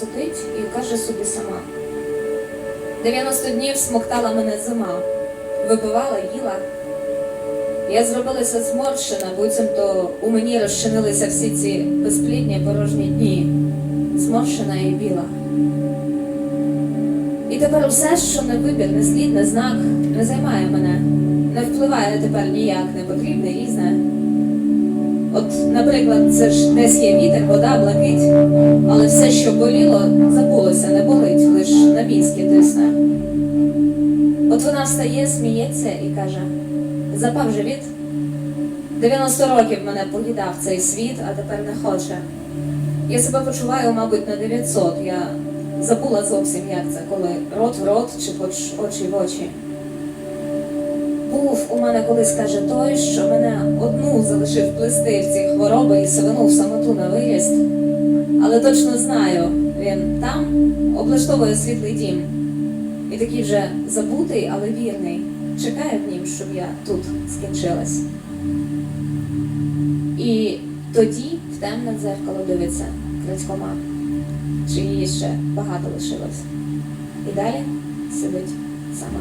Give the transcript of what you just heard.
сидить і каже собі сама. 90 днів смоктала мене зима, випивала, їла. Я зробилася зморщена, буцімто у мені розчинилися всі ці безплідні порожні дні, зморщена і біла. І тепер усе, що не вибір, не слід, не знак, не займає мене, не впливає тепер ніяк, не потрібне, різне. От, наприклад, це ж десь є вітер, вода, блакить, що боліло, забулося, не болить, лиш на мізки тисне. От вона встає, сміється і каже: запав живіт. 90 років мене поїдав цей світ, а тепер не хоче. Я себе почуваю, мабуть, на 900. Я забула зовсім, як це, коли рот в рот чи хоч очі в очі. Був у мене колись каже той, що мене одну залишив плести в ці хвороби і сивину в самоту на виїзд. Але точно знаю, він там облаштовує світлий дім. І такий вже забутий, але вірний. Чекає в нім, щоб я тут скінчилась. І тоді в темне дзеркало дивиться крадькома, чи її ще багато лишилось. І далі сидить сама.